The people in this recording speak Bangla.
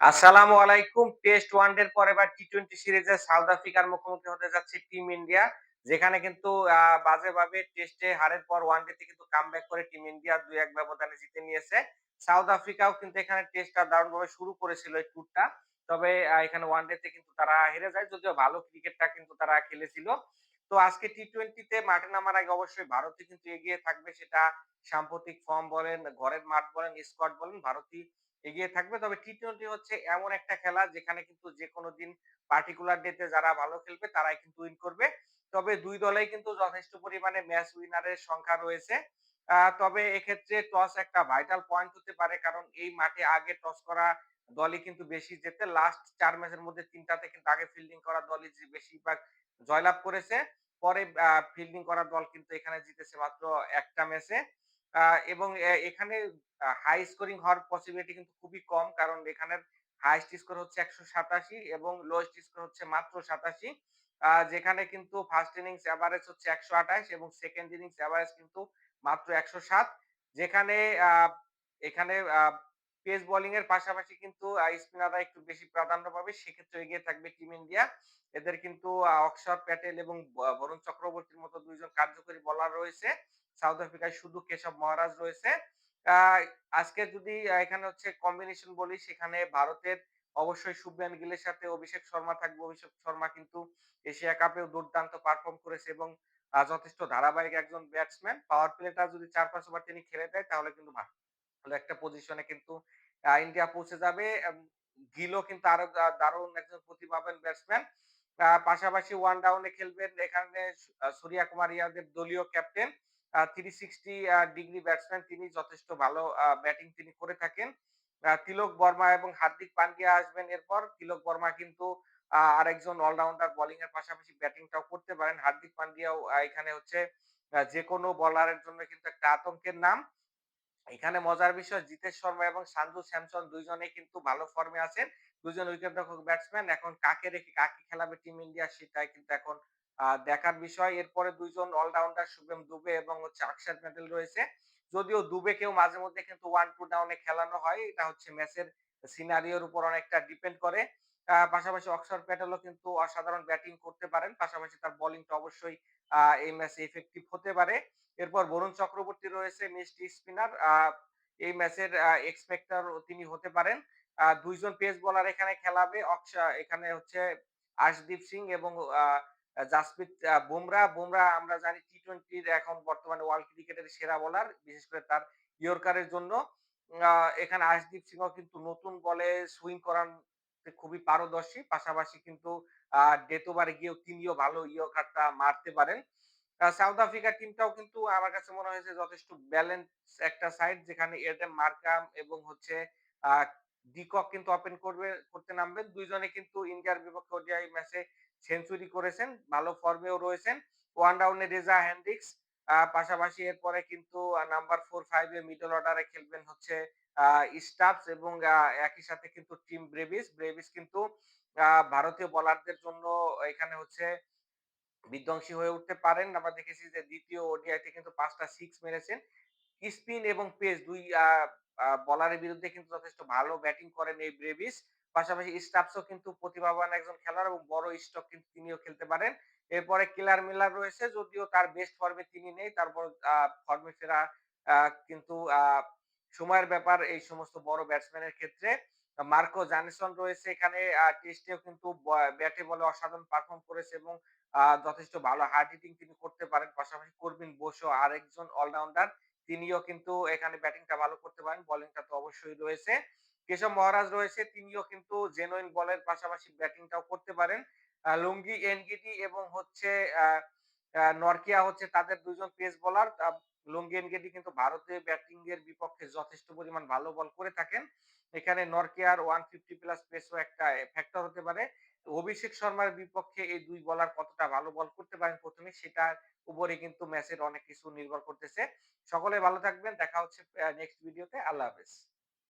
আসসালামু আলাইকুম। টেস্ট ওয়ানডের পর এবার টি টোয়েন্টি সিরিজে সাউথ আফ্রিকার মুখোমুখি হতে যাচ্ছে টিম ইন্ডিয়া যেখানে কিন্তু বাজেভাবে টেস্টে হারের পর ওয়ানডেতে কিন্তু কামব্যাক করে টিম ইন্ডিয়া দুই এক ব্যবধানে জিতে নিয়েছে। সাউথ আফ্রিকাও কিন্তু এখানে টেস্টটা দারুণভাবে শুরু করেছিল এই ট্যুরটা তবে এখানে ওয়ানডেতে কিন্তু তারা হেরে যায়, যদিও ভালো ক্রিকেটটা কিন্তু তারা খেলেছিল। তো আজকে টি টোয়েন্টিতে মাঠে নামার আগে অবশ্যই ভারতই কিন্তু এগিয়ে থাকবে সেটা সাম্প্রতিক ফর্ম বলেন, ঘরের মাঠ বলেন স্কোয়াড বলেন, ভারতই এগিয়ে থাকবে। তবে টি টোয়েন্টি হচ্ছে এমন একটা খেলা যেখানে কিন্তু যে কোনো দিন পার্টিকুলার ডেতে যারা ভালো খেলবে তারাই কিন্তু উইন করবে। তবে দুই দলেই কিন্তু যথেষ্ট পরিমাণে ম্যাচ উইনারের সংখ্যা রয়েছে। তবে এক্ষেত্রে টস একটা ভাইটাল পয়েন্ট হতে পারে কারণ এই মাঠে আগে টস করা দলই কিন্তু বেশি যেতে লাস্ট চার ম্যাচের মধ্যে তিনটাতে কিন্তু আগে ফিল্ডিং করা দলই বেশিরভাগ জয়লাভ করেছে। পরে ফিল্ডিং করা দল কিন্তু এখানে জিতেছে মাত্র একটা ম্যাচে এবং এখানে হাই স্কোরিং হওয়ার পসিবিলিটি কিন্তু খুবই কম, কারণ এখানের হাইস্ট স্কোর হচ্ছে একশো সাতাশি এবং লোয়েস্ট স্কোর হচ্ছে মাত্র সাতাশি। যেখানে কিন্তু ফার্স্ট ইনিংস অ্যাভারেজ হচ্ছে একশো আঠাশ এবং সেকেন্ড ইনিংস অ্যাভারেজ কিন্তু মাত্র একশো সাত। যেখানে এখানে পেস বোলিং এর পাশাপাশি কিন্তু স্পিনাররা একটু বেশি প্রাধান্য পাবে। সেক্ষেত্রে এগিয়ে থাকবে টিম ইন্ডিয়া। এদের কিন্তু অক্ষর প্যাটেল এবং বরুণ চক্রবর্তীর মতো দুইজন কার্যকরী বলার রয়েছে। সাউথ আফ্রিকায় শুধু কেশব মহারাজ রয়েছে। আজকে যদি এখানে হচ্ছে কম্বিনেশন বলি, সেখানে ভারতের অবশ্যই শুভমান গিলের সাথে অভিষেক শর্মা থাকবে। অভিষেক শর্মা কিন্তু এশিয়া কাপেও দুর্দান্ত পারফর্ম করেছে এবং যথেষ্ট ধারাবাহিক একজন ব্যাটসম্যান পাওয়ার প্লেটা যদি চার পাঁচ ওভার তিনি খেলে দেয়, তাহলে কিন্তু ভালো। একটা পজিশনে কিন্তু ইন্ডিয়া পৌঁছে যাবে গিলও কিন্তু আরও দারুণ একজন প্রতিভাবান ব্যাটসম্যান পাশাপাশি ওয়ান ডাউনে খেলবেন এখানে সূর্যা কুমার ইয়াদের দলীয় captain three sixty degree batsman তিনি যথেষ্ট ভালো ব্যাটিং তিনি করে থাকেন। তিলক বর্মা এবং হার্দিক পান্ডিয়া আসবেন এরপর। তিলক বর্মা কিন্তু আরেকজন অলরাউন্ডার বোলিং এর পাশাপাশি ব্যাটিংটাও করতে পারেন। হার্দিক পান্ডিয়াও এখানে হচ্ছে যে কোনো বলারের জন্য কিন্তু একটা আতঙ্কের নাম। এখানে মজার বিষয় জিতেশ শর্মা এবং সানজু স্যামসন দুইজনে কিন্তু ভালো ফর্মে আছেন। দুজন উইকেট রক্ষক ব্যাটসম্যান এখন কাকে রেখে কাকে খেলাবে টিম ইন্ডিয়া সেটাই কিন্তু এখন দেখার বিষয়। এরপরে দুইজন অলরাউন্ডার শুভেম দুবে এবং হচ্ছে অক্ষর প্যাটেল রয়েছে। যদিও দুবে কেউ মাঝে মধ্যে কিন্তু ওয়ান টু ডাউনে খেলানো হয়, এটা হচ্ছে ম্যাচের সিনারিওর উপর অনেকটা ডিপেন্ড করে। পাশাপাশি অক্ষর প্যাটেলও কিন্তু অসাধারণ ব্যাটিং করতে পারেন। পাশাপাশি তার বোলিংটা অবশ্যই এই ম্যাচে ইফেক্টিভ হতে পারে। এরপর বরুণ চক্রবর্তী রয়েছে মিষ্টি স্পিনার। এই ম্যাচের এক্সপেক্টার তিনি হতে পারেন। দুইজন পেস বোলার এখানে খেলাবে। এখানে হচ্ছে আশদীপ সিং এবং জাসপ্রীত বুমরা। বুমরা আমরা জানি টি টোয়েন্টির এখন বর্তমানে ওয়ার্ল্ড ক্রিকেটের সেরা বোলার বিশেষ করে তার ইয়র্কারের জন্য। এখানে আশদীপ সিংও কিন্তু নতুন বলে সুইং করার খুবই পারদর্শী। পাশাপাশি কিন্তু ডেট ওভারে গিয়েও তিনিও ভালো ইয়র্কারটা মারতে পারেন। সাউথ আফ্রিকার টিমটাও কিন্তু আমার কাছে মনে হয়েছে যথেষ্ট ব্যালেন্স একটা সাইড যেখানে এডেম মার্কাম এবং হচ্ছে ডিকক কিন্তু ওপেন করবে, করতে নামবেন। দুইজনে কিন্তু ইন্ডিয়ার বিপক্ষে ওডিআই ম্যাচে সেঞ্চুরি করেছেন, ভালো ফর্মেও রয়েছেন। ওয়ান ডাউনে রেজা হ্যান্ডিক্স পাশাপাশি এরপরে কিন্তু নাম্বার ফোর ফাইভ এ মিডল অর্ডারে খেলবেন হচ্ছে স্টাফস এবং একই সাথে কিন্তু টিম ব্রেভিস ব্রেভিস কিন্তু ভারতীয় বলারদের জন্য এখানে হচ্ছে বিধ্বংসী হয়ে উঠতে পারেন। আমরা দেখেছি যে দ্বিতীয় ওডিআইতে কিন্তু পাঁচটা সিক্স মেরেছেন। স্পিন এবং পেস দুই বলারের বিরুদ্ধে কিন্তু যথেষ্ট ভালো ব্যাটিং করেন এই ব্রেভিস পাশাপাশি স্টাফসও কিন্তু প্রতিভাবান একজন খেলোয়াড় এবং বড় স্টক কিন্তু তিনিও খেলতে পারেন। এরপরে কিলার মিলার রয়েছে, যদিও তার বেস্ট ফর্মে তিনি নেই, তারপর ফর্মে ফেরা কিন্তু সময়ের ব্যাপার এই সমস্ত বড় ব্যাটসম্যানের ক্ষেত্রে। মার্কো জানিসন রয়েছে এখানে টেস্টেও কিন্তু ব্যাটে বলে অসাধারণ পারফর্ম করেছে এবং যথেষ্ট ভালো হার্ড হিটিং তিনি করতে পারেন। পাশাপাশি করবিন বসো আরেকজন অলরাউন্ডার তিনিও কিন্তু এখানে ব্যাটিংটা ভালো করতে পারেন বোলিংটা তো অবশ্যই রয়েছে। কেশব মহারাজ রয়েছে, তিনিও কিন্তু জেনুইন বলের পাশাপাশি ব্যাটিংটাও করতে পারেন। লুঙ্গি এনগিটি এবং হচ্ছে নরকিয়া হচ্ছে তাদের দুজন পেস বোলার লুঙ্গি এনগিটি কিন্তু ভারতীয় ব্যাটিং এর বিপক্ষে যথেষ্ট পরিমাণ ভালো বল করে থাকেন। এখানে নরকিয়ার ওয়ান ফিফটি প্লাস পেসও একটা ফ্যাক্টর হতে পারে। অভিষেক শর্মার বিপক্ষে এই দুই বলার কতটা ভালো বল করতে পারেন প্রথমে সেটার উপরে কিন্তু ম্যাচের অনেক কিছু নির্ভর করতেছে। সকলে ভালো থাকবেন, দেখা হচ্ছে নেক্সট ভিডিওতে আল্লাহ হাফেজ।